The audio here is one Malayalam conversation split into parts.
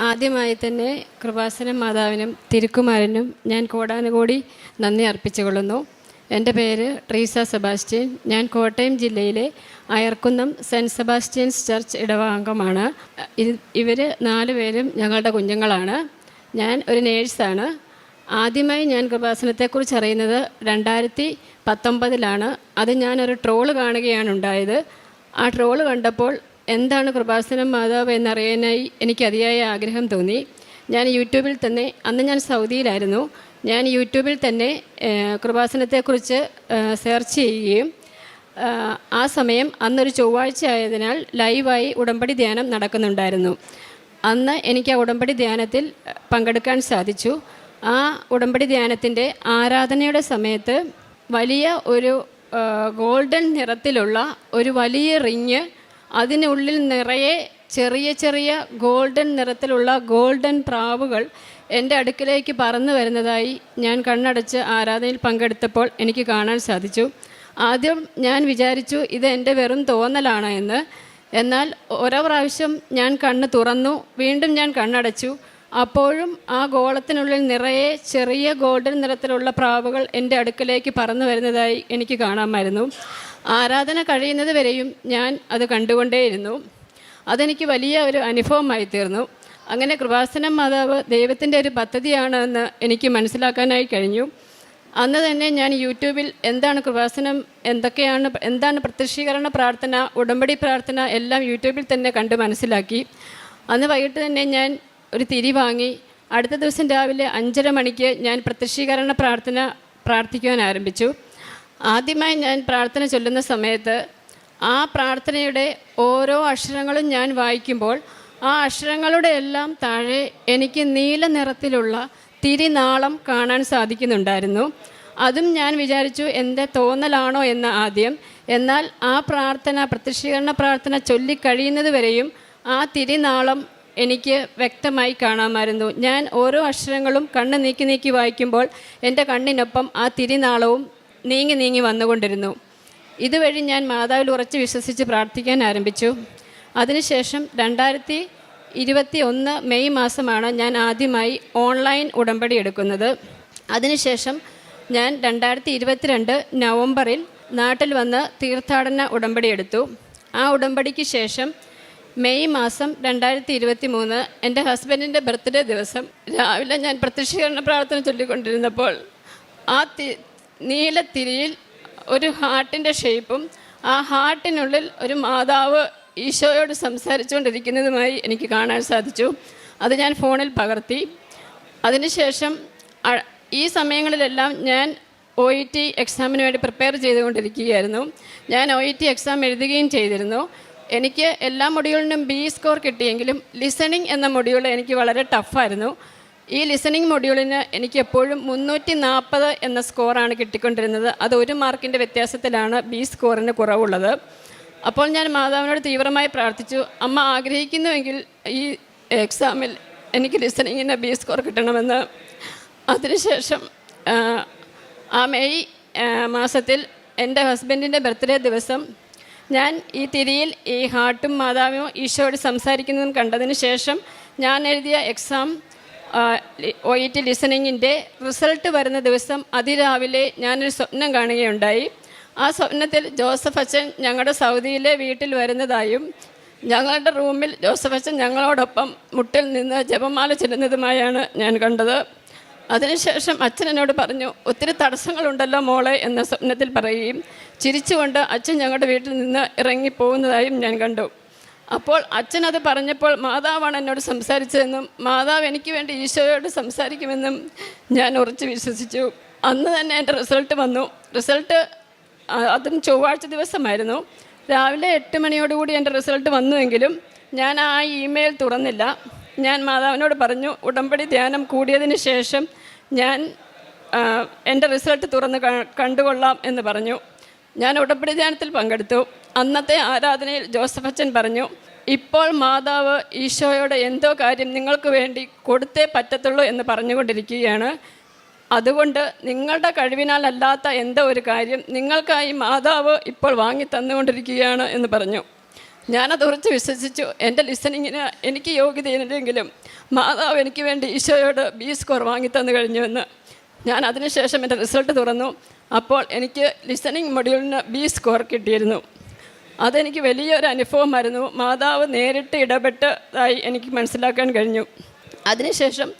ആദ്യമായി തന്നെ കൃപാസന മാതാവിനും തിരുക്കുമാരനും ഞാൻ കോടാനുകൂടി നന്ദി അർപ്പിച്ചുകൊള്ളുന്നു. എന്റെ പേര് ട്രീസ സെബാസ്റ്റ്യൻ. ഞാൻ കോട്ടയം ജില്ലയിലെ അയർക്കുന്നം സെന്റ് സെബാസ്റ്റ്യൻസ് ചർച്ച് ഇടവാംഗമാണ്. ഇവർ നാല് പേരും ഞങ്ങളുടെ കുഞ്ഞുങ്ങളാണ്. ഞാൻ ഒരു നേഴ്സാണ്. ആദ്യമായി ഞാൻ കൃപാസനത്തെക്കുറിച്ച് അറിയുന്നത് രണ്ടായിരത്തി പത്തൊമ്പതിലാണ്. അത് ഞാനൊരു ട്രോൾ കാണുകയാണ് ഉണ്ടായത് ആ ട്രോൾ കണ്ടപ്പോൾ എന്താണ് കൃപാസനം മാതാവ് എന്നറിയാനായി എനിക്ക് അതിയായ ആഗ്രഹം തോന്നി. ഞാൻ യൂട്യൂബിൽ തന്നെ അന്ന് ഞാൻ സൗദിയിലായിരുന്നു. ഞാൻ യൂട്യൂബിൽ തന്നെ കൃപാസനത്തെക്കുറിച്ച് സെർച്ച് ചെയ്യുകയും ആ സമയം അന്നൊരു ചൊവ്വാഴ്ച ആയതിനാൽ ലൈവായി ഉടമ്പടി ധ്യാനം നടക്കുന്നുണ്ടായിരുന്നു. അന്ന് എനിക്ക് ആ ഉടമ്പടി ധ്യാനത്തിൽ പങ്കെടുക്കാൻ സാധിച്ചു. ആ ഉടമ്പടി ധ്യാനത്തിന്റെ ആരാധനയുടെ സമയത്ത് വലിയ ഒരു ഗോൾഡൻ നിറത്തിലുള്ള ഒരു വലിയ റിങ് അതിനുള്ളിൽ നിറയെ ചെറിയ ചെറിയ ഗോൾഡൻ നിറത്തിലുള്ള ഗോൾഡൻ പ്രാവുകൾ എന്റെ അടുക്കിലേക്ക് പറന്നു വരുന്നതായി ഞാൻ കണ്ണടച്ച് ആരാധനയിൽ പങ്കെടുത്തപ്പോൾ എനിക്ക് കാണാൻ സാധിച്ചു. ആദ്യം ഞാൻ വിചാരിച്ചു ഇത് എന്റെ വെറും തോന്നലാണ് എന്ന്. എന്നാൽ ഓരോ പ്രാവശ്യം ഞാൻ കണ്ണ് തുറന്നു വീണ്ടും ഞാൻ കണ്ണടച്ചു. അപ്പോഴും ആ ഗോളത്തിനുള്ളിൽ നിറയെ ചെറിയ ഗോൾഡൻ നിറത്തിലുള്ള പ്രാവുകൾ എന്റെ അടുക്കിലേക്ക് പറന്നു വരുന്നതായി എനിക്ക് കാണാമായിരുന്നു. ആരാധന കഴിയുന്നത് വരെയും ഞാൻ അത് കണ്ടുകൊണ്ടേയിരുന്നു. അതെനിക്ക് വലിയ ഒരു അനുഭവമായി തീർന്നു. അങ്ങനെ കൃപാസനം മാതാവ് ദൈവത്തിന്റെ ഒരു പദ്ധതിയാണെന്ന് എനിക്ക് മനസ്സിലാക്കാനായി കഴിഞ്ഞു. അന്ന് തന്നെ ഞാൻ യൂട്യൂബിൽ എന്താണ് കൃപാസനം എന്തൊക്കെയാണ് എന്താണ് പ്രത്യക്ഷീകരണ പ്രാർത്ഥന ഉടമ്പടി പ്രാർത്ഥന എല്ലാം യൂട്യൂബിൽ തന്നെ കണ്ട് മനസ്സിലാക്കി. അന്ന് വൈകിട്ട് തന്നെ ഞാൻ ഒരു തിരി വാങ്ങി. അടുത്ത ദിവസം രാവിലെ അഞ്ചര മണിക്ക് ഞാൻ പ്രത്യക്ഷീകരണ പ്രാർത്ഥന പ്രാർത്ഥിക്കുവാൻ ആരംഭിച്ചു. ആദ്യമായി ഞാൻ പ്രാർത്ഥന ചൊല്ലുന്ന സമയത്ത് ആ പ്രാർത്ഥനയുടെ ഓരോ അക്ഷരങ്ങളും ഞാൻ വായിക്കുമ്പോൾ ആ അക്ഷരങ്ങളുടെ എല്ലാം താഴെ എനിക്ക് നീല നിറത്തിലുള്ള തിരിനാളം കാണാൻ സാധിക്കുന്നുണ്ടായിരുന്നു. അതും ഞാൻ വിചാരിച്ചു എന്റെ തോന്നലാണോ എന്ന് ആദ്യം. എന്നാൽ ആ പ്രാർത്ഥന പ്രത്യക്ഷീകരണ പ്രാർത്ഥന ചൊല്ലിക്കഴിയുന്നത് വരെയും ആ തിരിനാളം എനിക്ക് വ്യക്തമായി കാണാമായിരുന്നു. ഞാൻ ഓരോ അക്ഷരങ്ങളും കണ്ണ് നീക്കി നീക്കി വായിക്കുമ്പോൾ എന്റെ കണ്ണിനൊപ്പം ആ തിരിനാളവും നീങ്ങി നീങ്ങി വന്നുകൊണ്ടിരുന്നു. ഇതുവഴി ഞാൻ മാതാവിൽ ഉറച്ച് വിശ്വസിച്ച് പ്രാർത്ഥിക്കാൻ ആരംഭിച്ചു. അതിനുശേഷം രണ്ടായിരത്തി ഇരുപത്തി ഒന്ന് മെയ് മാസമാണ് ഞാൻ ആദ്യമായി ഓൺലൈൻ ഉടമ്പടി എടുക്കുന്നത്. അതിനുശേഷം ഞാൻ രണ്ടായിരത്തി ഇരുപത്തിരണ്ട് നവംബറിൽ നാട്ടിൽ വന്ന് തീർത്ഥാടന ഉടമ്പടി എടുത്തു. ആ ഉടമ്പടിക്ക് ശേഷം മെയ് മാസം രണ്ടായിരത്തി ഇരുപത്തി മൂന്ന് എന്റെ ഹസ്ബൻഡിന്റെ ബർത്ത്ഡേ ദിവസം രാവിലെ ഞാൻ പ്രത്യക്ഷീകരണ പ്രാർത്ഥന ചൊല്ലിക്കൊണ്ടിരുന്നപ്പോൾ ആ നീലത്തിരിയിൽ ഒരു ഹാർട്ടിന്റെ ഷേപ്പും ആ ഹാർട്ടിനുള്ളിൽ ഒരു മാതാവ് ഈശോയോട് സംസാരിച്ചുകൊണ്ടിരിക്കുന്നതുമായി എനിക്ക് കാണാൻ സാധിച്ചു. അത് ഞാൻ ഫോണിൽ പകർത്തി. അതിനുശേഷം ഈ സമയങ്ങളിലെല്ലാം ഞാൻ ഒ ഇ ടി എക്സാമിന് വേണ്ടി പ്രിപ്പയർ ചെയ്തുകൊണ്ടിരിക്കുകയായിരുന്നു. ഞാൻ ഒ ഇ ടി എക്സാം എഴുതുകയും ചെയ്തിരുന്നു. എനിക്ക് എല്ലാ മൊഡ്യൂളിനും ബി സ്കോർ കിട്ടിയെങ്കിലും ലിസണിങ് എന്ന മൊഡ്യൂൾ എനിക്ക് വളരെ ടഫായിരുന്നു ഈ ലിസണിങ് മൊഡ്യൂളിന് എനിക്ക് എപ്പോഴും മുന്നൂറ്റി നാൽപ്പത് എന്ന സ്കോറാണ് കിട്ടിക്കൊണ്ടിരുന്നത്. അത് ഒരു മാർക്കിന്റെ വ്യത്യാസത്തിലാണ് ബി സ്കോറിന് കുറവുള്ളത്. അപ്പോൾ ഞാൻ മാതാവിനോട് തീവ്രമായി പ്രാർത്ഥിച്ചു. അമ്മ ആഗ്രഹിക്കുന്നുവെങ്കിൽ ഈ എക്സാമിൽ എനിക്ക് ലിസണിങ്ങിന് ബി സ്കോർ കിട്ടണമെന്ന്. അതിനുശേഷം ആ, മെയ് മാസത്തിൽ എന്റെ ഹസ്ബൻഡിന്റെ ബർത്ത്ഡേ ദിവസം ഞാൻ ഈ തിരിയിൽ ഈ ഹാർട്ടും മാതാവും ഈശോയോട് സംസാരിക്കുന്നതും കണ്ടതിന് ശേഷം ഞാൻ എഴുതിയ എക്സാം ഒ ഇ ടി ലിസണിങ്ങിന്റെ റിസൾട്ട് വരുന്ന ദിവസം അതിരാവിലെ ഞാനൊരു സ്വപ്നം കാണുകയുണ്ടായി. ആ സ്വപ്നത്തിൽ ജോസഫ് അച്ഛൻ ഞങ്ങളുടെ സൗദിയിലെ വീട്ടിൽ വരുന്നതായും ഞങ്ങളുടെ റൂമിൽ ജോസഫ് അച്ഛൻ ഞങ്ങളോടൊപ്പം മുട്ടിൽ നിന്ന് ജപമാല ചെല്ലുന്നതുമായാണ് ഞാൻ കണ്ടത്. അതിനുശേഷം അച്ഛൻ എന്നോട് പറഞ്ഞു ഒത്തിരി തടസ്സങ്ങളുണ്ടല്ലോ മോളെ എന്ന സ്വപ്നത്തിൽ പറയുകയും ചിരിച്ചുകൊണ്ട് അച്ഛൻ ഞങ്ങളുടെ വീട്ടിൽ നിന്ന് ഇറങ്ങിപ്പോകുന്നതായും ഞാൻ കണ്ടു. അപ്പോൾ അച്ഛൻ അത് പറഞ്ഞപ്പോൾ മാതാവാണ് എന്നോട് സംസാരിച്ചതെന്നും മാതാവ് എനിക്ക് വേണ്ടി ഈശോയോട് സംസാരിക്കുമെന്നും ഞാൻ ഉറച്ചു വിശ്വസിച്ചു. അന്ന് തന്നെ എന്റെ റിസൾട്ട് വന്നു. റിസൾട്ട് അതും ചൊവ്വാഴ്ച ദിവസമായിരുന്നു. രാവിലെ എട്ട് മണിയോടുകൂടി എന്റെ റിസൾട്ട് വന്നുവെങ്കിലും ഞാൻ ആ ഇമെയിൽ തുറന്നില്ല. ഞാൻ മാതാവിനോട് പറഞ്ഞു ഉടമ്പടി ധ്യാനം കൂടിയതിന് ശേഷം ഞാൻ എന്റെ റിസൾട്ട് തുറന്ന് കണ്ടുകൊള്ളാം എന്ന് പറഞ്ഞു. ഞാൻ ഉടമ്പടി ധ്യാനത്തിൽ പങ്കെടുത്തു. അന്നത്തെ ആരാധനയിൽ ജോസഫ് അച്ഛൻ പറഞ്ഞു ഇപ്പോൾ മാതാവ് ഈശോയോട് എന്തോ കാര്യം നിങ്ങൾക്ക് വേണ്ടി കൊടുത്തേ പറ്റത്തുള്ളൂ എന്ന് പറഞ്ഞുകൊണ്ടിരിക്കുകയാണ്. അതുകൊണ്ട് നിങ്ങളുടെ കഴിവിനാൽ അല്ലാത്ത എന്തോ ഒരു കാര്യം നിങ്ങൾക്കായി മാതാവ് ഇപ്പോൾ വാങ്ങി തന്നുകൊണ്ടിരിക്കുകയാണ് എന്ന് പറഞ്ഞു. ഞാനത് ഉറച്ച് വിശ്വസിച്ചു. എന്റെ ലിസണിങ്ങിന് എനിക്ക് യോഗ്യതയില്ലെങ്കിലും മാതാവ് എനിക്ക് വേണ്ടി ഈശോയോട് ബി സ്കോർ വാങ്ങി തന്നു കഴിഞ്ഞുവെന്ന് ഞാൻ അതിനുശേഷം എന്റെ റിസൾട്ട് തുറന്നു. അപ്പോൾ എനിക്ക് ലിസണിങ് മൊഡ്യൂളിന് ബി സ്കോർ കിട്ടിയിരുന്നു. അതെനിക്ക് വലിയൊരു അനുഭവമായിരുന്നു. മാതാവ് നേരിട്ട് ഇടപെട്ടതായി എനിക്ക് മനസ്സിലാക്കാൻ കഴിഞ്ഞു. അതിനുശേഷം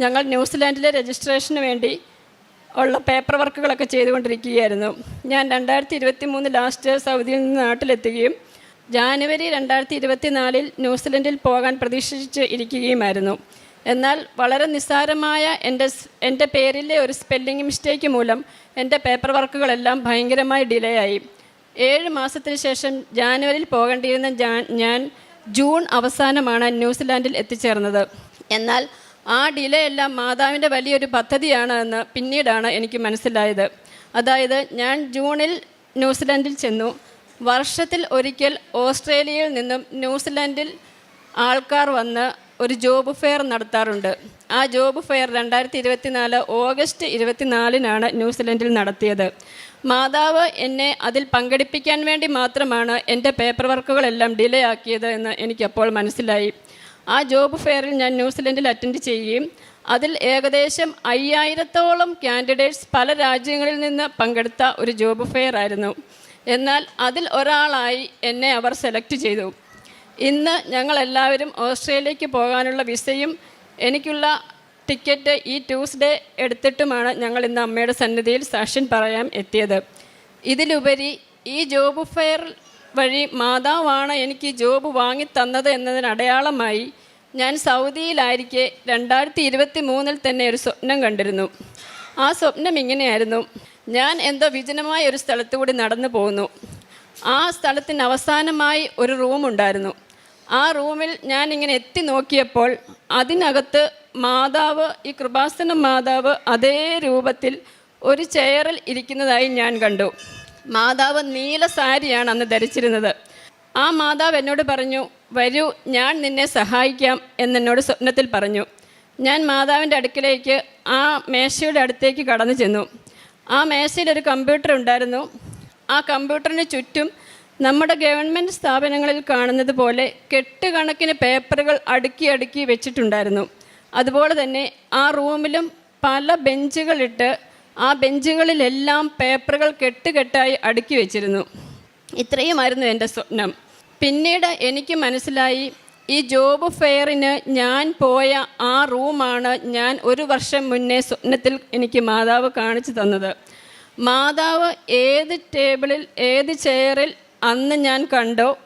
ഞങ്ങൾ ന്യൂസിലാൻഡിലെ രജിസ്ട്രേഷന് വേണ്ടി ഉള്ള പേപ്പർ വർക്കുകളൊക്കെ ചെയ്തുകൊണ്ടിരിക്കുകയായിരുന്നു. ഞാൻ രണ്ടായിരത്തി ഇരുപത്തി മൂന്ന് ലാസ്റ്റ് സൗദിയിൽ നിന്ന് നാട്ടിലെത്തുകയും ജാനുവരി രണ്ടായിരത്തി ഇരുപത്തി നാലിൽ ന്യൂസിലൻഡിൽ പോകാൻ പ്രതീക്ഷിച്ച് ഇരിക്കുകയുമായിരുന്നു. എന്നാൽ വളരെ നിസ്സാരമായ എന്റെ എന്റെ പേരിലെ ഒരു സ്പെല്ലിംഗ് മിസ്റ്റേക്ക് മൂലം എന്റെ പേപ്പർ വർക്കുകളെല്ലാം ഭയങ്കരമായി ഡിലേ ആയി. ഏഴ് മാസത്തിന് ശേഷം ജാനുവരിയിൽ പോകേണ്ടിയിരുന്ന ഞാൻ ജൂൺ അവസാനമാണ് ന്യൂസിലാൻഡിൽ എത്തിച്ചേർന്നത്. എന്നാൽ ആ ഡിലേ എല്ലാം മാതാവിന്റെ വലിയൊരു പദ്ധതിയാണ് എന്ന് പിന്നീടാണ് എനിക്ക് മനസ്സിലായത്. അതായത് ഞാൻ ജൂണിൽ ന്യൂസിലാൻഡിൽ ചെന്നു. വർഷത്തിൽ ഒരിക്കൽ ഓസ്ട്രേലിയയിൽ നിന്നും ന്യൂസിലാൻഡിൽ ആൾക്കാർ വന്ന് ഒരു ജോബ് ഫെയർ നടത്താറുണ്ട്. ആ ജോബ് ഫെയർ രണ്ടായിരത്തി ഇരുപത്തിനാല് ഓഗസ്റ്റ് ഇരുപത്തിനാലിനാണ് ന്യൂസിലൻഡിൽ നടത്തിയത്. മാതാവ് എന്നെ അതിൽ പങ്കെടുപ്പിക്കാൻ വേണ്ടി മാത്രമാണ് എന്റെ പേപ്പർ വർക്കുകളെല്ലാം ഡിലേ ആക്കിയത് എന്ന് എനിക്കപ്പോൾ മനസ്സിലായി. ആ ജോബ് ഫെയറിൽ ഞാൻ ന്യൂസിലൻഡിൽ അറ്റൻഡ് ചെയ്യുകയും അതിൽ ഏകദേശം അയ്യായിരത്തോളം കാൻഡിഡേറ്റ്സ് പല രാജ്യങ്ങളിൽ നിന്ന് പങ്കെടുത്ത ഒരു ജോബ് ഫെയർ ആയിരുന്നു. എന്നാൽ അതിൽ ഒരാളായി എന്നെ അവർ സെലക്ട് ചെയ്തു. ഇന്ന് ഞങ്ങളെല്ലാവരും ഓസ്ട്രേലിയക്ക് പോകാനുള്ള വിസയും എനിക്കുള്ള ടിക്കറ്റ് ഈ ട്യൂസ്ഡേ എടുത്തിട്ടുമാണ് ഞങ്ങൾ ഇന്ന് അമ്മയുടെ സന്നിധിയിൽ സാക്ഷ്യം പറയാൻ എത്തിയത്. ഇതിലുപരി ഈ ജോബ് ഫെയർ വഴി മാതാവാണ് എനിക്ക് ജോബ് വാങ്ങി തന്നത് എന്നതിന് അടയാളമായി ഞാൻ സൗദിയിലായിരിക്കെ രണ്ടായിരത്തി ഇരുപത്തി മൂന്നിൽ തന്നെ ഒരു സ്വപ്നം കണ്ടിരുന്നു. ആ സ്വപ്നം ഇങ്ങനെയായിരുന്നു. ഞാൻ എന്തോ വിജനമായ ഒരു സ്ഥലത്തുകൂടി നടന്നു പോകുന്നു ആ സ്ഥലത്തിന് അവസാനമായി ഒരു റൂം ഉണ്ടായിരുന്നു ആ റൂമിൽ ഞാൻ ഇങ്ങനെ എത്തി നോക്കിയപ്പോൾ അതിനകത്ത് മാതാവ് ഈ കൃപാസന മാതാവ് അതേ രൂപത്തിൽ ഒരു ചെയറിൽ ഇരിക്കുന്നതായി ഞാൻ കണ്ടു. മാതാവ് നീല സാരിയാണ് അന്ന് ധരിച്ചിരുന്നത്. ആ മാതാവ് എന്നോട് പറഞ്ഞു വരൂ ഞാൻ നിന്നെ സഹായിക്കാം എന്നെന്നോട് സ്വപ്നത്തിൽ പറഞ്ഞു. ഞാൻ മാതാവിന്റെ അടുക്കിലേക്ക് ആ മേശയുടെ അടുത്തേക്ക് കടന്നു ചെന്നു. ആ മേശയിൽ ഒരു കമ്പ്യൂട്ടർ ഉണ്ടായിരുന്നു. ആ കമ്പ്യൂട്ടറിന് ചുറ്റും നമ്മുടെ ഗവൺമെന്റ് സ്ഥാപനങ്ങളിൽ കാണുന്നത് പോലെ കെട്ടുകണക്കിന് പേപ്പറുകൾ അടുക്കി അടുക്കി വെച്ചിട്ടുണ്ടായിരുന്നു. അതുപോലെ തന്നെ ആ റൂമിലും പല ബെഞ്ചുകളിട്ട് ആ ബെഞ്ചുകളിലെല്ലാം പേപ്പറുകൾ കെട്ടുകെട്ടായി അടുക്കി വെച്ചിരുന്നു. ഇത്രയുമായിരുന്നു എന്റെ സ്വപ്നം. പിന്നീട് എനിക്ക് മനസ്സിലായി ഈ ജോബ് ഫെയറിന് ഞാൻ പോയ ആ റൂമാണ് ഞാൻ ഒരു വർഷം മുന്നേ സ്വപ്നത്തിൽ എനിക്ക് മാതാവ് കാണിച്ചു തന്നത്. മാതാവ് ഏത് ടേബിളിൽ ഏത് ചെയറിൽ അന്ന് ഞാൻ കണ്ടു.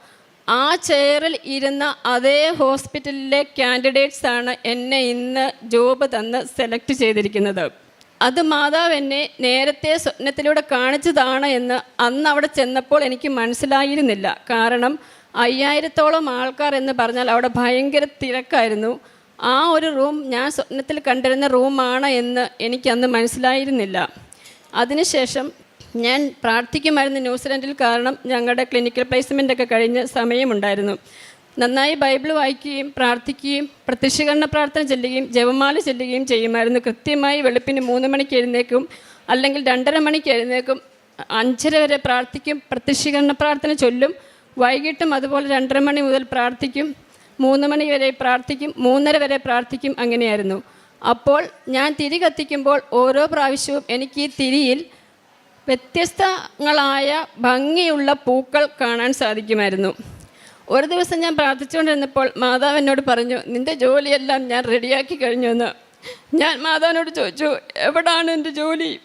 ആ ചെയറിൽ ഇരുന്ന അതേ ഹോസ്പിറ്റലിലെ കാൻഡിഡേറ്റ്സ് ആണ് എന്നെ ഇന്ന് ജോബ് തന്ന് സെലക്ട് ചെയ്തിരിക്കുന്നത്. അത് മാതാവ് എന്നെ നേരത്തെ സ്വപ്നത്തിലൂടെ കാണിച്ചതാണ് എന്ന് അന്ന് അവിടെ ചെന്നപ്പോൾ എനിക്ക് മനസ്സിലായിരുന്നില്ല. കാരണം അയ്യായിരത്തോളം ആൾക്കാർ എന്ന് പറഞ്ഞാൽ അവിടെ ഭയങ്കര തിരക്കായിരുന്നു. ആ ഒരു റൂം ഞാൻ സ്വപ്നത്തിൽ കണ്ടിരുന്ന റൂമാണ് എന്ന് എനിക്കന്ന് മനസ്സിലായിരുന്നില്ല. അതിനുശേഷം ഞാൻ പ്രാർത്ഥിക്കുമായിരുന്നു ന്യൂസിലൻഡിൽ കാരണം ഞങ്ങളുടെ ക്ലിനിക്കൽ പ്ലേസ്മെന്റ് ഒക്കെ കഴിഞ്ഞ് സമയമുണ്ടായിരുന്നു. നന്നായി ബൈബിൾ വായിക്കുകയും പ്രാർത്ഥിക്കുകയും പ്രത്യക്ഷീകരണ പ്രാർത്ഥന ചെല്ലുകയും ജപമാല ചെല്ലുകയും ചെയ്യുമായിരുന്നു. കൃത്യമായി വെളുപ്പിന് മൂന്ന് മണിക്ക് എഴുന്നേക്കും അല്ലെങ്കിൽ രണ്ടര മണിക്ക് എഴുന്നേക്കും. അഞ്ചര വരെ പ്രാർത്ഥിക്കും പ്രത്യക്ഷീകരണ പ്രാർത്ഥന ചൊല്ലും. വൈകിട്ടും അതുപോലെ രണ്ടര മണി മുതൽ പ്രാർത്ഥിക്കും. മൂന്ന് മണി വരെ പ്രാർത്ഥിക്കും മൂന്നര വരെ പ്രാർത്ഥിക്കും അങ്ങനെയായിരുന്നു. അപ്പോൾ ഞാൻ തിരി കത്തിക്കുമ്പോൾ ഓരോ പ്രാവശ്യവും എനിക്ക് ഈ തിരിയിൽ വ്യത്യസ്തങ്ങളായ ഭംഗിയുള്ള പൂക്കൾ കാണാൻ സാധിക്കുമായിരുന്നു. ഒരു ദിവസം ഞാൻ പ്രാർത്ഥിച്ചുകൊണ്ടിരുന്നപ്പോൾ മാതാവ് എന്നോട് പറഞ്ഞു നിന്റെ ജോലിയെല്ലാം ഞാൻ റെഡിയാക്കി കഴിഞ്ഞു എന്ന് ഞാൻ മാതാവിനോട് ചോദിച്ചു എവിടാണ് എന്റെ ജോലി?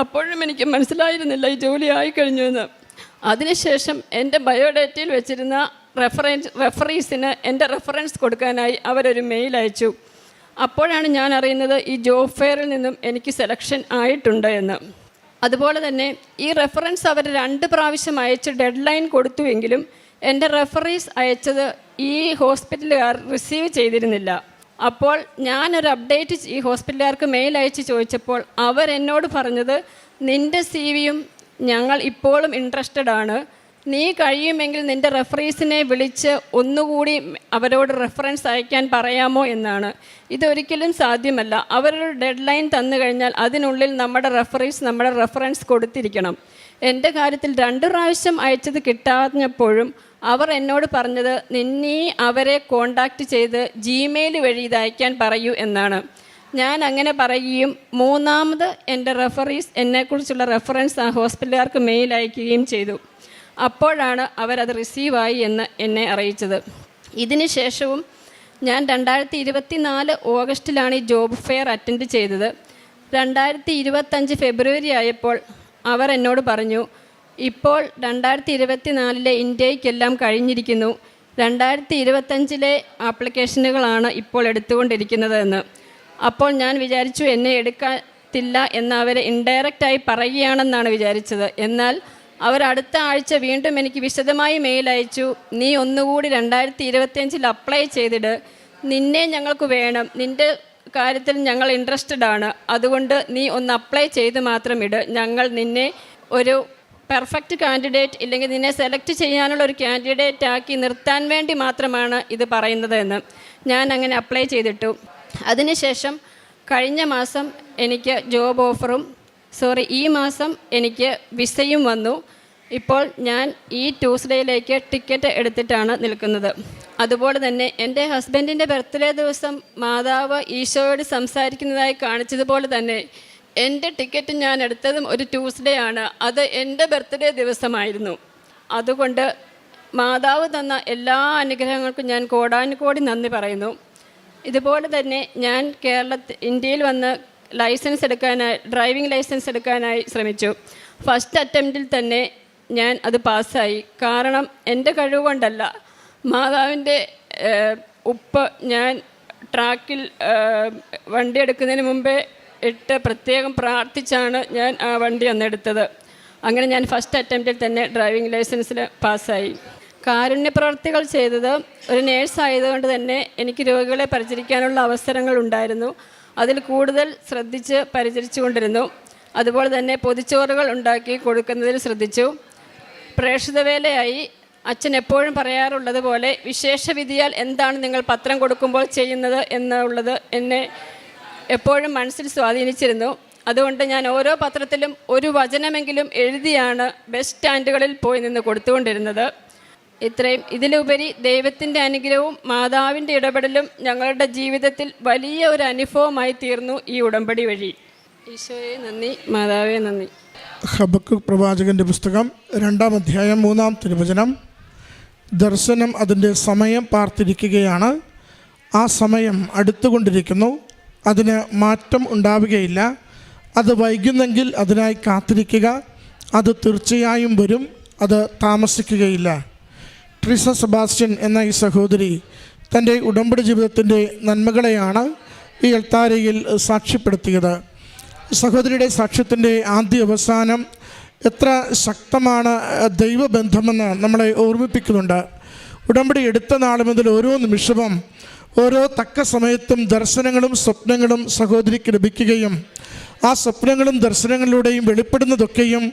അപ്പോഴും എനിക്ക് മനസ്സിലായിരുന്നില്ല ഈ ജോലി ആയിക്കഴിഞ്ഞു എന്ന് അതിനുശേഷം എന്റെ ബയോഡേറ്റയിൽ വെച്ചിരുന്ന റെഫറൻസ് റെഫറീസിന് എന്റെ റെഫറൻസ് കൊടുക്കാനായി അവരൊരു മെയിൽ അയച്ചു. അപ്പോഴാണ് ഞാൻ അറിയുന്നത് ഈ ജോബ് ഫെയറിൽ നിന്നും എനിക്ക് സെലക്ഷൻ ആയിട്ടുണ്ട് എന്ന്. അതുപോലെ തന്നെ ഈ റെഫറൻസ് അവർ രണ്ട് പ്രാവശ്യം അയച്ച് ഡെഡ് ലൈൻ കൊടുത്തുവെങ്കിലും എന്റെ റെഫറീസ് അയച്ചത് ഈ ഹോസ്പിറ്റലുകാർ റിസീവ് ചെയ്തിരുന്നില്ല. അപ്പോൾ ഞാനൊരു അപ്ഡേറ്റ് ഈ ഹോസ്പിറ്റലുകാർക്ക് മെയിൽ അയച്ച് ചോദിച്ചപ്പോൾ അവരെന്നോട് പറഞ്ഞത് നിന്റെ സി വിയും ഞങ്ങൾ ഇപ്പോഴും ഇൻട്രസ്റ്റഡ് ആണ്. നീ കഴിയുമെങ്കിൽ നിന്റെ റെഫറീസിനെ വിളിച്ച് ഒന്നുകൂടി അവരോട് റെഫറൻസ് അയക്കാൻ പറയാമോ എന്നാണ്. ഇതൊരിക്കലും സാധ്യമല്ല. അവരൊരു ഡെഡ് ലൈൻ തന്നു കഴിഞ്ഞാൽ അതിനുള്ളിൽ നമ്മുടെ റെഫറീസ് നമ്മുടെ റെഫറൻസ് കൊടുത്തിരിക്കണം. എന്റെ കാര്യത്തിൽ രണ്ട് പ്രാവശ്യം അയച്ചത് കിട്ടാഞ്ഞപ്പോഴും അവർ എന്നോട് പറഞ്ഞത് നിന്നീ അവരെ കോണ്ടാക്റ്റ് ചെയ്ത് ജിമെയിൽ വഴി ഇത് അയക്കാൻ പറയൂ എന്നാണ്. ഞാൻ അങ്ങനെ പറയുകയും മൂന്നാമത് എന്റെ റെഫറീസ് എന്നെക്കുറിച്ചുള്ള റെഫറൻസ് ആ ഹോസ്പിറ്റലുകാർക്ക് മെയിൽ അയക്കുകയും ചെയ്തു. അപ്പോഴാണ് അവരത് റിസീവായി എന്ന് എന്നെ അറിയിച്ചത്. ഇതിന് ശേഷവും ഞാൻ രണ്ടായിരത്തി ഇരുപത്തി നാല് ഓഗസ്റ്റിലാണ് ഈ ജോബ് ഫെയർ അറ്റൻഡ് ചെയ്തത്. രണ്ടായിരത്തി ഇരുപത്തഞ്ച് ഫെബ്രുവരി ആയപ്പോൾ അവർ എന്നോട് പറഞ്ഞു ഇപ്പോൾ രണ്ടായിരത്തി ഇരുപത്തി നാലിലെ ഇന്ത്യയ്ക്കെല്ലാം കഴിഞ്ഞിരിക്കുന്നു. രണ്ടായിരത്തി ഇരുപത്തഞ്ചിലെ ആപ്ലിക്കേഷനുകളാണ് ഇപ്പോൾ എടുത്തുകൊണ്ടിരിക്കുന്നത് എന്ന്. അപ്പോൾ ഞാൻ വിചാരിച്ചു എന്നെ എടുക്കത്തില്ല എന്ന് അവർ ഇൻഡയറക്റ്റായി പറയുകയാണെന്നാണ് വിചാരിച്ചത്. എന്നാൽ അവർ അടുത്ത ആഴ്ച വീണ്ടും എനിക്ക് വിശദമായി മെയിൽ അയച്ചു. നീ ഒന്നുകൂടി രണ്ടായിരത്തി ഇരുപത്തിയഞ്ചിൽ അപ്ലൈ ചെയ്തിട്. നിന്നെ ഞങ്ങൾക്ക് വേണം. നിന്റെ കാര്യത്തിൽ ഞങ്ങൾ ഇൻട്രസ്റ്റഡ് ആണ്. അതുകൊണ്ട് നീ ഒന്ന് അപ്ലൈ ചെയ്ത് മാത്രം ഇട്. ഞങ്ങൾ നിന്നെ ഒരു പെർഫെക്റ്റ് കാൻഡിഡേറ്റ് ഇല്ലെങ്കിൽ നിന്നെ സെലക്ട് ചെയ്യാനുള്ള ഒരു കാൻഡിഡേറ്റ് ആക്കി നിർത്താൻ വേണ്ടി മാത്രമാണ് ഇത് പറയുന്നത് എന്ന് ഞാൻ അങ്ങനെ അപ്ലൈ ചെയ്തിട്ടു. അതിനുശേഷം കഴിഞ്ഞ മാസം എനിക്ക് ജോബ് ഓഫറും സോറി ഈ മാസം എനിക്ക് വിസയും വന്നു. ഇപ്പോൾ ഞാൻ ഈ ട്യൂസ്ഡേയിലേക്ക് ടിക്കറ്റ് എടുത്തിട്ടാണ് നിൽക്കുന്നത്. അതുപോലെ തന്നെ എന്റെ ഹസ്ബൻഡിന്റെ ബർത്ത്ഡേ ദിവസം മാതാവ് ഈശോയോട് സംസാരിക്കുന്നതായി കാണിച്ചതുപോലെ തന്നെ എന്റെ ടിക്കറ്റ് ഞാൻ എടുത്തതും ഒരു ട്യൂസ്ഡേ ആണ്. അത് എന്റെ ബർത്ത്ഡേ ദിവസമായിരുന്നു. അതുകൊണ്ട് മാതാവ് തന്ന എല്ലാ അനുഗ്രഹങ്ങൾക്കും ഞാൻ കോടാനുകോടി നന്ദി പറയുന്നു. ഇതുപോലെ തന്നെ ഞാൻ കേരളത്തിൽ ഇന്ത്യയിൽ വന്ന് ലൈസൻസ് എടുക്കാനായി ഡ്രൈവിംഗ് ലൈസൻസ് എടുക്കാനായി ശ്രമിച്ചു. ഫസ്റ്റ് അറ്റംപ്റ്റിൽ തന്നെ ഞാൻ അത് പാസ്സായി. കാരണം എന്റെ കഴിവ് കൊണ്ടല്ല മാതാവിന്റെ ഉപ്പ് ഞാൻ ട്രാക്കിൽ വണ്ടി എടുക്കുന്നതിന് മുമ്പേ ഇട്ട് പ്രത്യേകം പ്രാർത്ഥിച്ചാണ് ഞാൻ ആ വണ്ടി അന്നെടുത്തത് അങ്ങനെ ഞാൻ ഫസ്റ്റ് അറ്റംപ്റ്റിൽ തന്നെ ഡ്രൈവിംഗ് ലൈസൻസിൽ പാസ്സായി. കാരുണ്യ പ്രവർത്തികൾ ചെയ്തത് ഒരു നേഴ്സ് ആയതുകൊണ്ട് തന്നെ എനിക്ക് രോഗികളെ പരിചരിക്കാനുള്ള അവസരങ്ങൾ ഉണ്ടായിരുന്നു. അതിൽ കൂടുതൽ ശ്രദ്ധിച്ച് പരിചരിച്ചു കൊണ്ടിരുന്നു. അതുപോലെ തന്നെ പൊതിച്ചോറുകൾ ഉണ്ടാക്കി കൊടുക്കുന്നതിൽ ശ്രദ്ധിച്ചു. പ്രേക്ഷിത വേലയായി. അച്ഛൻ എപ്പോഴും പറയാറുള്ളത് പോലെ വിശേഷവിധിയാൽ എന്താണ് നിങ്ങൾ പത്രം കൊടുക്കുമ്പോൾ ചെയ്യുന്നത് എന്നുള്ളത് എന്നെ എപ്പോഴും മനസ്സിൽ സ്വാധീനിച്ചിരുന്നു. അതുകൊണ്ട് ഞാൻ ഓരോ പത്രത്തിലും ഒരു വചനമെങ്കിലും എഴുതിയാണ് ബസ് സ്റ്റാൻഡുകളിൽ പോയി നിന്ന് കൊടുത്തുകൊണ്ടിരുന്നത്. ഇത്രയും ഇതിലുപരി ദൈവത്തിന്റെ അനുഗ്രഹവും മാതാവിന്റെ ഇടപെടലും ഞങ്ങളുടെ ജീവിതത്തിൽ വലിയ ഒരു അനുഭവമായി തീർന്നു ഈ ഉടമ്പടി വഴി. ഈശോയെ നന്ദി മാതാവേ നന്ദി. ഹബക്ക് പ്രവാചകന്റെ പുസ്തകം രണ്ടാം അധ്യായം മൂന്നാം തിരുവചനം. ദർശനം അതിന്റെ സമയം പാർത്തിരിക്കുകയാണ്. ആ സമയം അടുത്തുകൊണ്ടിരിക്കുന്നു. അതിന് മാറ്റം ഉണ്ടാവുകയില്ല. അത് വൈകുന്നെങ്കിൽ അതിനായി കാത്തിരിക്കുക. അത് തീർച്ചയായും വരും. അത് താമസിക്കുകയില്ല. ട്രിസ സെബാസ്റ്റ്യൻ എന്ന ഈ സഹോദരി തന്റെ ഉടമ്പടി ജീവിതത്തിന്റെ നന്മകളെയാണ് ഈ എൽത്താരയിൽ സാക്ഷ്യപ്പെടുത്തിയത്. സഹോദരിയുടെ സാക്ഷ്യത്തിന്റെ ആദ്യ അവസാനം എത്ര ശക്തമാണ് ദൈവബന്ധമെന്ന് നമ്മളെ ഓർമ്മിപ്പിക്കുന്നുണ്ട്. ഉടമ്പടി എടുത്ത നാൾ മുതൽ ഓരോ നിമിഷവും ഓരോ തക്ക സമയത്തും ദർശനങ്ങളും സ്വപ്നങ്ങളും സഹോദരിക്ക് ലഭിക്കുകയും ആ സ്വപ്നങ്ങളും ദർശനങ്ങളിലൂടെയും വെളിപ്പെടുന്നതൊക്കെയും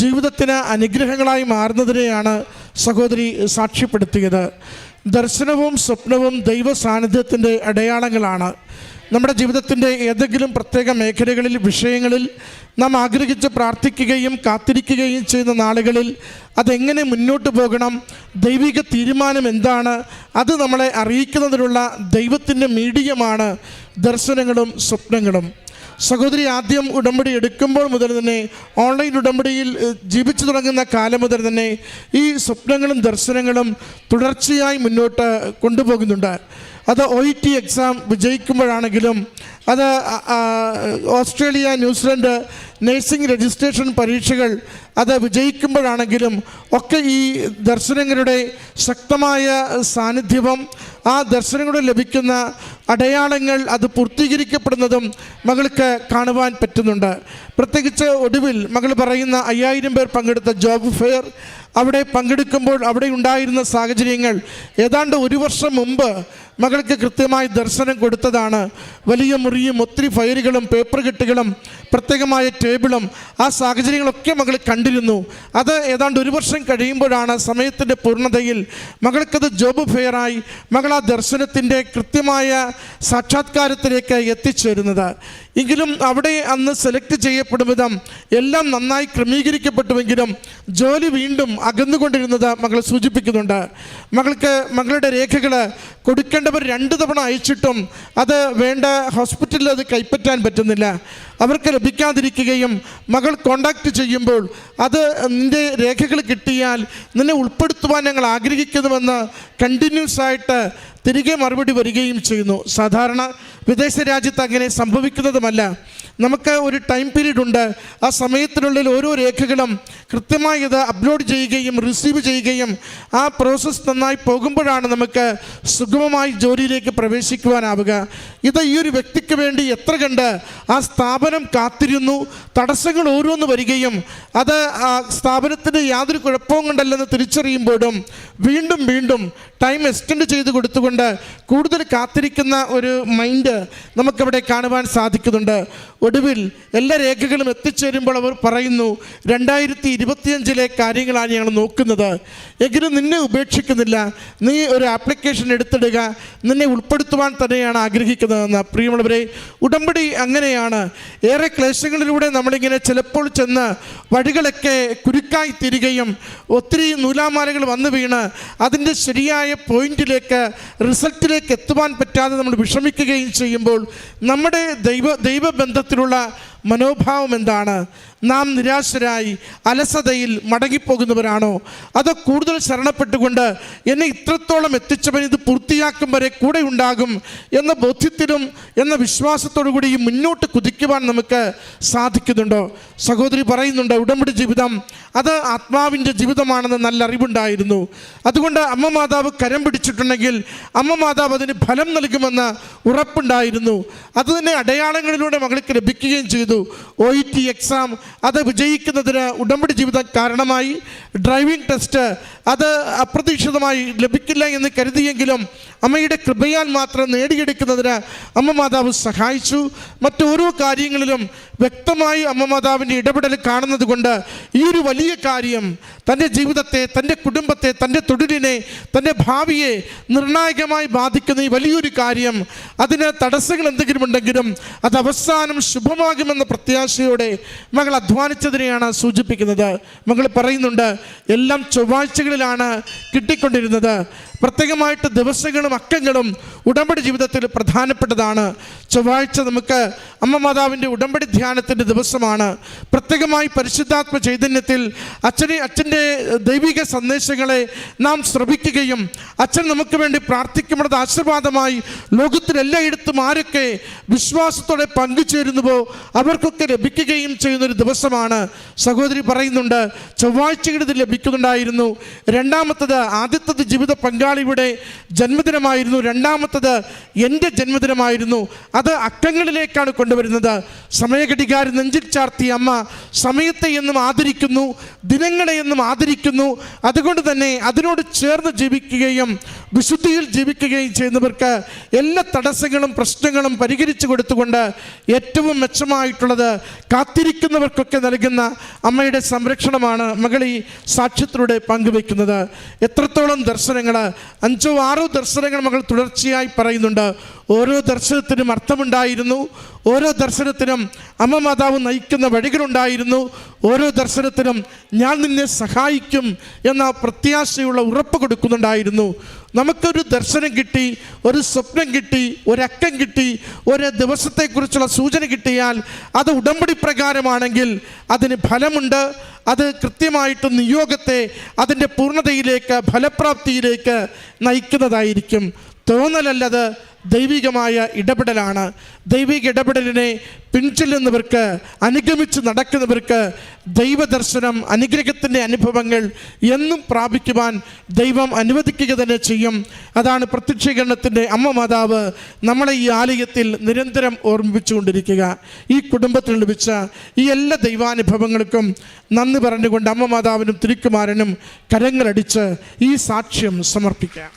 ജീവിതത്തിന് അനുഗ്രഹങ്ങളായി മാറുന്നതിനെയാണ് സഹോദരി സാക്ഷ്യപ്പെടുത്തിയത് ദർശനവും സ്വപ്നവും ദൈവ സാന്നിധ്യത്തിന്റെ അടയാളങ്ങളാണ്. നമ്മുടെ ജീവിതത്തിന്റെ ഏതെങ്കിലും പ്രത്യേക മേഖലകളിൽ വിഷയങ്ങളിൽ നാം ആഗ്രഹിച്ച് പ്രാർത്ഥിക്കുകയും കാത്തിരിക്കുകയും ചെയ്യുന്ന നാളുകളിൽ അതെങ്ങനെ മുന്നോട്ട് പോകണം ദൈവിക തീരുമാനം എന്താണ് അത് നമ്മളെ അറിയിക്കുന്നതിനുള്ള ദൈവത്തിന്റെ മീഡിയമാണ് ദർശനങ്ങളും സ്വപ്നങ്ങളും. സഹോദരി ആദ്യം ഉടമ്പടി എടുക്കുമ്പോൾ മുതൽ തന്നെ ഓൺലൈൻ ഉടമ്പടിയിൽ ജീവിച്ചു തുടങ്ങുന്ന കാലം മുതൽ തന്നെ ഈ സ്വപ്നങ്ങളും ദർശനങ്ങളും തുടർച്ചയായി മുന്നോട്ട് കൊണ്ടുപോകുന്നുണ്ട്. അത് ഒ ടി എക്സാം വിജയിക്കുമ്പോഴാണെങ്കിലും അത് ഓസ്ട്രേലിയ ന്യൂസിലൻഡ് നഴ്സിംഗ് രജിസ്ട്രേഷൻ പരീക്ഷകൾ അത് വിജയിക്കുമ്പോഴാണെങ്കിലും ഒക്കെ ഈ ദർശനങ്ങളുടെ ശക്തമായ സാന്നിധ്യവും ആ ദർശനങ്ങളിൽ ലഭിക്കുന്ന അടയാളങ്ങൾ അത് പൂർത്തീകരിക്കപ്പെടുന്നതും മകൾക്ക് കാണുവാൻ പറ്റുന്നുണ്ട്. പ്രത്യേകിച്ച് ഒടുവിൽ മകൾ പറയുന്ന അയ്യായിരം പേർ പങ്കെടുത്ത ജോബ് ഫെയർ അവിടെ പങ്കെടുക്കുമ്പോൾ അവിടെ ഉണ്ടായിരുന്ന സാഹചര്യങ്ങൾ ഏതാണ്ട് ഒരു വർഷം മുമ്പ് മകൾക്ക് കൃത്യമായി ദർശനം കൊടുത്തതാണ്. വലിയ മുറിയും ഒത്തിരി ഫയലുകളും പേപ്പർ കെട്ടുകളും പ്രത്യേകമായ ടേബിളും ആ സാഹചര്യങ്ങളൊക്കെ മകൾ കണ്ടിരുന്നു. അത് ഏതാണ്ട് ഒരു വർഷം കഴിയുമ്പോഴാണ് സമയത്തിന്റെ പൂർണതയിൽ മകൾക്കത് ജോബ് ഫെയറായി. മകൾ ദർശനത്തിന്റെ കൃത്യമായ സാക്ഷാത്കാരത്തിലേക്ക് എത്തിച്ചേരുന്നത്. എങ്കിലും അവിടെ അന്ന് സെലക്ട് ചെയ്യപ്പെടും വിധം എല്ലാം നന്നായി ക്രമീകരിക്കപ്പെട്ടുവെങ്കിലും ജോലി വീണ്ടും അകന്നുകൊണ്ടിരുന്നത് മകൾ സൂചിപ്പിക്കുന്നുണ്ട്. മകൾക്ക് മകളുടെ രേഖകൾ കൊടുക്കേണ്ടവർ രണ്ട് തവണ അയച്ചിട്ടും അത് വേണ്ട ഹോസ്പിറ്റലിൽ അത് കൈപ്പറ്റാൻ പറ്റുന്നില്ല. അവർക്ക് ലഭിക്കാതിരിക്കുകയും മകൾ കോണ്ടാക്ട് ചെയ്യുമ്പോൾ അത് നിന്റെ രേഖകൾ കിട്ടിയാൽ നിന്നെ ഉൾപ്പെടുത്തുവാൻ ഞങ്ങൾ ആഗ്രഹിക്കുന്നുവെന്ന് കണ്ടിന്യൂസ് ആയിട്ട് തിരികെ മറുപടി വരികയും ചെയ്യുന്നു. സാധാരണ വിദേശ രാജ്യത്ത് അങ്ങനെ സംഭവിക്കുന്നതുമല്ല. നമുക്ക് ഒരു ടൈം പീരീഡ് ഉണ്ട്. ആ സമയത്തിനുള്ളിൽ ഓരോ രേഖകളും കൃത്യമായി ഇത് അപ്ലോഡ് ചെയ്യുകയും റിസീവ് ചെയ്യുകയും ആ പ്രോസസ്സ് നന്നായി പോകുമ്പോഴാണ് നമുക്ക് സുഗമമായി ജോലിയിലേക്ക് പ്രവേശിക്കുവാനാവുക. ഇത് ഈ ഒരു വ്യക്തിക്ക് വേണ്ടി എത്ര കണ്ട് ആ സ്ഥാപനം കാത്തിരുന്നു. തടസ്സങ്ങൾ ഓരോന്ന് വരികയും അത് ആ സ്ഥാപനത്തിന് യാതൊരു കുഴപ്പവും കണ്ടല്ലെന്ന് തിരിച്ചറിയുമ്പോഴും വീണ്ടും വീണ്ടും ടൈം എക്സ്റ്റെൻഡ് ചെയ്ത് കൊടുത്തുകൊണ്ട് കൂടുതൽ കാത്തിരിക്കുന്ന ഒരു മൈൻഡ് നമുക്കവിടെ കാണുവാൻ സാധിക്കുന്നുണ്ട്. ഒടുവിൽ എല്ലാ രേഖകളും എത്തിച്ചേരുമ്പോൾ അവർ പറയുന്നു രണ്ടായിരത്തി ഇരുപത്തിയഞ്ചിലെ കാര്യങ്ങളാണ് ഞങ്ങൾ നോക്കുന്നത്. എങ്കിലും നിന്നെ ഉപേക്ഷിക്കുന്നില്ല. നീ ഒരു ആപ്ലിക്കേഷൻ എടുത്തിടുക. നിന്നെ ഉൾപ്പെടുത്തുവാൻ തന്നെയാണ് ആഗ്രഹിക്കുന്നതെന്ന്. പ്രിയമുള്ളവരെ ഉടമ്പടി അങ്ങനെയാണ്. ഏറെ ക്ലേശങ്ങളിലൂടെ നമ്മളിങ്ങനെ ചിലപ്പോൾ ചെന്ന് വഴികളൊക്കെ കുരുക്കായി തീരുകയും ഒത്തിരി നൂലാമാലകൾ വന്നു വീണ് അതിന്റെ ശരിയായ പോയിന്റിലേക്ക് റിസൾട്ടിലേക്ക് എത്തുവാൻ പറ്റാതെ നമ്മൾ വിഷമിക്കുകയും ചെയ്യുമ്പോൾ നമ്മുടെ ദൈവ ദൈവബന്ധത്തിലുള്ള മനോഭാവം എന്താണ്? നാം നിരാശരായി അലസതയിൽ മടങ്ങിപ്പോകുന്നവരാണോ? അതോ കൂടുതൽ ശരണപ്പെട്ടുകൊണ്ട് എന്നെ ഇത്രത്തോളം എത്തിച്ചവൻ ഇത് പൂർത്തിയാക്കും വരെ കൂടെ ഉണ്ടാകും എന്ന ബോധ്യത്തിലും എന്ന വിശ്വാസത്തോടു കൂടി മുന്നോട്ട് കുതിക്കുവാൻ നമുക്ക് സാധിക്കുന്നുണ്ടോ? സഹോദരി പറയുന്നുണ്ട് ഉടമ്പടി ജീവിതം അത് ആത്മാവിന്റെ ജീവിതമാണെന്ന് നല്ല അറിവുണ്ടായിരുന്നു. അതുകൊണ്ട് അമ്മ മാതാവ് കരം പിടിച്ചിട്ടുണ്ടെങ്കിൽ അമ്മ മാതാവ് അതിന് ഫലം നൽകുമെന്ന് ഉറപ്പുണ്ടായിരുന്നു. അത് തന്നെ അടയാളങ്ങളിലൂടെ മകൾക്ക് ലഭിക്കുകയും ചെയ്തു. ഒ എക്സാം അത് വിജയിക്കുന്നതിന് ഉടമ്പടി ജീവിത കാരണമായി ഡ്രൈവിംഗ് ടെസ്റ്റ് അത് അപ്രതീക്ഷിതമായി ലഭിക്കില്ല എന്ന് കരുതിയെങ്കിലും അമ്മയുടെ കൃപയാൽ മാത്രം നേടിയെടുക്കുന്നതിന് അമ്മ മാതാവ് സഹായിച്ചു. മറ്റോരോ കാര്യങ്ങളിലും വ്യക്തമായി അമ്മ മാതാവിന്റെ ഇടപെടൽ കാണുന്നത് കൊണ്ട് ഈ ഒരു വലിയ കാര്യം തന്റെ ജീവിതത്തെ തന്റെ കുടുംബത്തെ തന്റെ തൊഴിലിനെ തന്റെ ഭാവിയെ നിർണായകമായി ബാധിക്കുന്ന ഈ വലിയൊരു കാര്യം അതിന് തടസ്സങ്ങൾ എന്തെങ്കിലും ഉണ്ടെങ്കിലും അത് അവസാനം ശുഭമാകുമെന്ന പ്രത്യാശയോടെ മകൾ അധ്വാനിച്ചതിനെയാണ് സൂചിപ്പിക്കുന്നത്. മകൾ പറയുന്നുണ്ട് എല്ലാം ചൊവ്വാഴ്ചകളിലാണ് കിട്ടിക്കൊണ്ടിരുന്നത്. പ്രത്യേകമായിട്ട് ദിവസങ്ങളും അക്കങ്ങളും ഉടമ്പടി ജീവിതത്തിൽ പ്രധാനപ്പെട്ടതാണ്. ചൊവ്വാഴ്ച നമുക്ക് അമ്മ മാതാവിന്റെ ഉടമ്പടി ധ്യാനത്തിന്റെ ദിവസമാണ്. പ്രത്യേകമായി പരിശുദ്ധാത്മ ചൈതന്യത്തിൽ അച്ഛനെ അച്ഛന്റെ ദൈവിക സന്ദേശങ്ങളെ നാം ശ്രവിക്കുകയും അച്ഛൻ നമുക്ക് വേണ്ടി പ്രാർത്ഥിക്കുമ്പോൾ ആശീർവാദമായി ലോകത്തിലെല്ലായിടത്തും ആരൊക്കെ വിശ്വാസത്തോടെ പങ്കുചേരുന്നുവോ അവർക്കൊക്കെ ലഭിക്കുകയും ചെയ്യുന്ന ഒരു ദിവസമാണ്. സഹോദരി പറയുന്നുണ്ട് ചൊവ്വാഴ്ചകൾ ഇത് ലഭിക്കുന്നുണ്ടായിരുന്നു. രണ്ടാമത്തത് ആദ്യത്തത് ജീവിത പങ്കാളിയുടെ ജന്മദിനമായിരുന്നു. രണ്ടാമത്തത് എന്റെ ജന്മദിനമായിരുന്നു. അത് അക്കങ്ങളിലേക്കാണ് കൊണ്ടുവരുന്നത്. സമയഘടികാരം നെഞ്ചിൽ ചാർത്തി അമ്മ സമയത്തെ എന്നും ആദരിക്കുന്നു ദിനങ്ങളെ എന്നും ആദരിക്കുന്നു. അതുകൊണ്ട് തന്നെ അതിനോട് ചേർന്ന് ജീവിക്കുകയും വിശുദ്ധിയിൽ ജീവിക്കുകയും ചെയ്യുന്നവർക്ക് എല്ലാ തടസ്സങ്ങളും പ്രശ്നങ്ങളും പരിഹരിച്ചു കൊടുത്തുകൊണ്ട് ഏറ്റവും മെച്ചമായിട്ടുള്ളത് കാത്തിരിക്കുന്നവർക്കൊക്കെ നൽകുന്ന അമ്മയുടെ സംരക്ഷണമാണ് മകൾ ഈ സാക്ഷ്യത്തിലൂടെ പങ്കുവെക്കുന്നത് എത്രത്തോളം ദർശനങ്ങൾ അഞ്ചോ ആറോ ദർശനങ്ങൾ മകൾ തുടർച്ചയായി പറയുന്നുണ്ട്. ഓരോ ദർശനത്തിനും അർത്ഥമുണ്ടായിരുന്നു ഓരോ ദർശനത്തിനും അമ്മ മാതാവ് നയിക്കുന്ന വഴികളുണ്ടായിരുന്നു ഓരോ ദർശനത്തിനും ഞാൻ നിന്നെ സഹായിക്കും എന്ന പ്രത്യാശയുള്ള ഉറപ്പ് കൊടുക്കുന്നുണ്ടായിരുന്നു. നമുക്കൊരു ദർശനം കിട്ടി ഒരു സ്വപ്നം കിട്ടി ഒരക്കം കിട്ടി ഒരു ദിവസത്തെക്കുറിച്ചുള്ള സൂചന കിട്ടിയാൽ അത് ഉടമ്പടി പ്രകാരമാണെങ്കിൽ അതിന് ഫലമുണ്ട്. അത് കൃത്യമായിട്ട് നിയോഗത്തെ അതിന്റെ പൂർണതയിലേക്ക് ഫലപ്രാപ്തിയിലേക്ക് നയിക്കുന്നതായിരിക്കും. തോന്നലല്ലത് ദൈവികമായ ഇടപെടലാണ്. ദൈവിക ഇടപെടലിനെ പിൻചെല്ലുന്നവർക്ക് അനുഗമിച്ച് നടക്കുന്നവർക്ക് ദൈവദർശനം അനുഗ്രഹത്തിന്റെ അനുഭവങ്ങൾ എന്നും പ്രാപിക്കുവാൻ ദൈവം അനുവദിക്കുക തന്നെ ചെയ്യും. അതാണ് പ്രത്യക്ഷീകരണത്തിന്റെ അമ്മ മാതാവ് നമ്മളെ ഈ ആലയത്തിൽ നിരന്തരം ഓർമ്മിപ്പിച്ചുകൊണ്ടിരിക്കുക. ഈ കുടുംബത്തിൽ ലഭിച്ച ഈ എല്ലാ ദൈവാനുഭവങ്ങൾക്കും നന്ദി പറഞ്ഞുകൊണ്ട് അമ്മ മാതാവിനും തിരുക്കുമാരനും കരങ്ങളടിച്ച് ഈ സാക്ഷ്യം സമർപ്പിക്കാം.